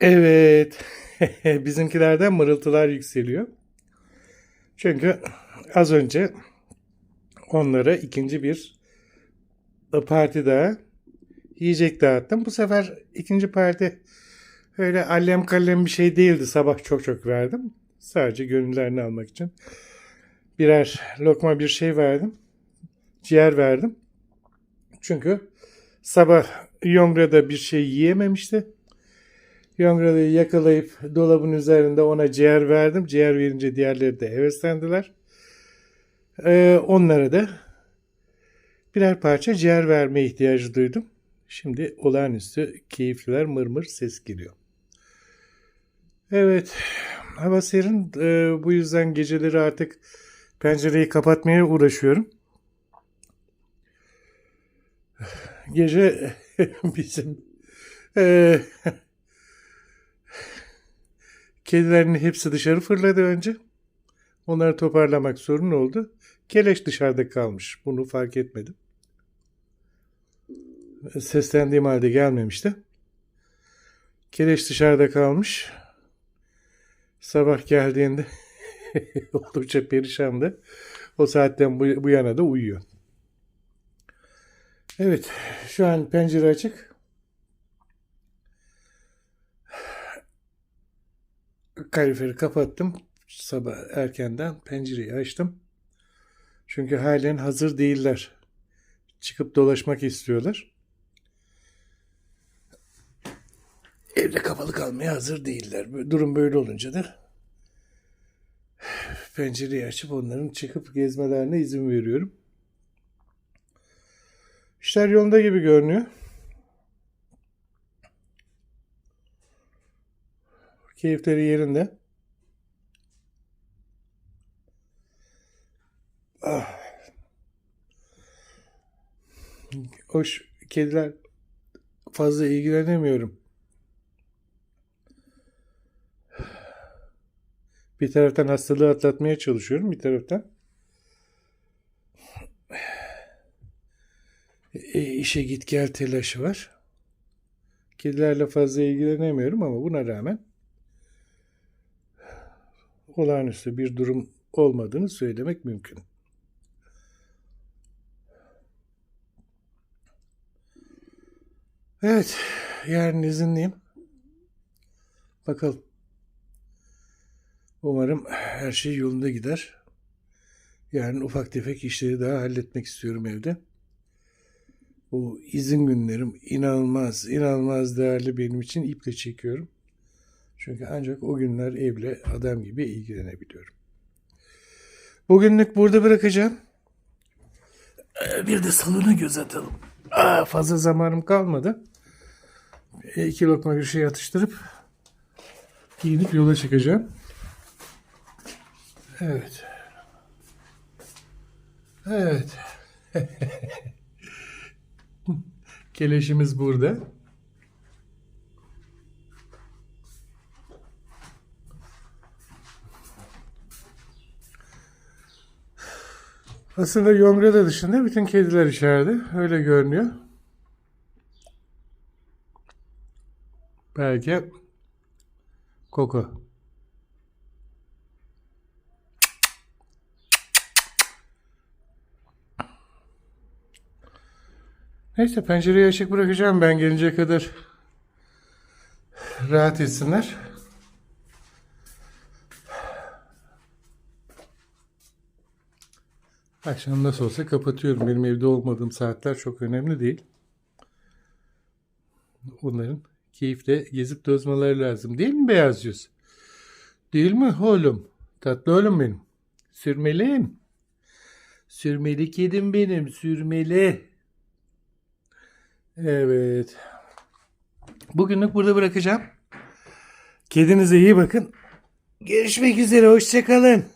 Evet. Bizimkilerden mırıltılar yükseliyor. Çünkü az önce onlara ikinci bir parti daha yiyecek dağıttım. Bu sefer ikinci parti öyle allem kallem bir şey değildi. Sabah çok çok verdim. Sadece gönüllerini almak için. Birer lokma bir şey verdim. Ciğer verdim. Çünkü sabah Yongra'da bir şey yiyememişti. Yongra'yı yakalayıp dolabın üzerinde ona ciğer verdim. Ciğer verince diğerleri de heveslendiler. Ee, onlara da birer parça ciğer verme ihtiyacı duydum. Şimdi olağanüstü keyifliler mırmır ses geliyor. Evet, hava serin. Ee, bu yüzden geceleri artık pencereyi kapatmaya uğraşıyorum. Gece bizim eee kedilerin hepsi dışarı fırladı önce. Onları toparlamak sorun oldu. Keleş dışarıda kalmış. Bunu fark etmedim. Seslendiğim halde gelmemişti. Keleş dışarıda kalmış. Sabah geldiğinde oldukça perişandı. O saatten bu, bu yana da uyuyor. Evet, şu an pencere açık. Kaloriferi kapattım. Sabah erkenden pencereyi açtım. Çünkü halen hazır değiller. Çıkıp dolaşmak istiyorlar. Evde kapalı kalmaya hazır değiller. Durum böyle olunca da pencereyi açıp onların çıkıp gezmelerine izin veriyorum. İşler yolunda gibi görünüyor. Keyifleri yerinde. Ah. Hoş kediler fazla ilgilenemiyorum. Bir taraftan hastalığı atlatmaya çalışıyorum, bir taraftan e, işe git gel telaşı var. Kedilerle fazla ilgilenemiyorum ama buna rağmen olağanüstü bir durum olmadığını söylemek mümkün. Evet, yarın izinliyim. Bakalım. Umarım her şey yolunda gider. Yarın ufak tefek işleri daha halletmek istiyorum evde. Bu izin günlerim inanılmaz, inanılmaz değerli benim için iple çekiyorum. Çünkü ancak o günler evle adam gibi ilgilenebiliyorum. Bugünlük burada bırakacağım. Ee, Bir de salona göz atalım. Aa, fazla zamanım kalmadı. E, İki lokma bir şey atıştırıp giyinip yola çıkacağım. Evet. Evet. Keleşimiz burada. Aslında Yongra'da dışında bütün kediler içeride. Öyle görünüyor. Belki Koko. Neyse pencereyi açık bırakacağım ben gelince kadar rahat etsinler. Akşam nasıl olsa kapatıyorum. Benim evde olmadığım saatler çok önemli değil. Onların keyifle gezip tozmaları lazım. Değil mi beyaz yüz? Değil mi oğlum? Tatlı oğlum benim. Sürmeliyim. Sürmeli kedim benim. Sürmeli. Evet. Bugünlük burada bırakacağım. Kedinize iyi bakın. Görüşmek üzere. Hoşçakalın.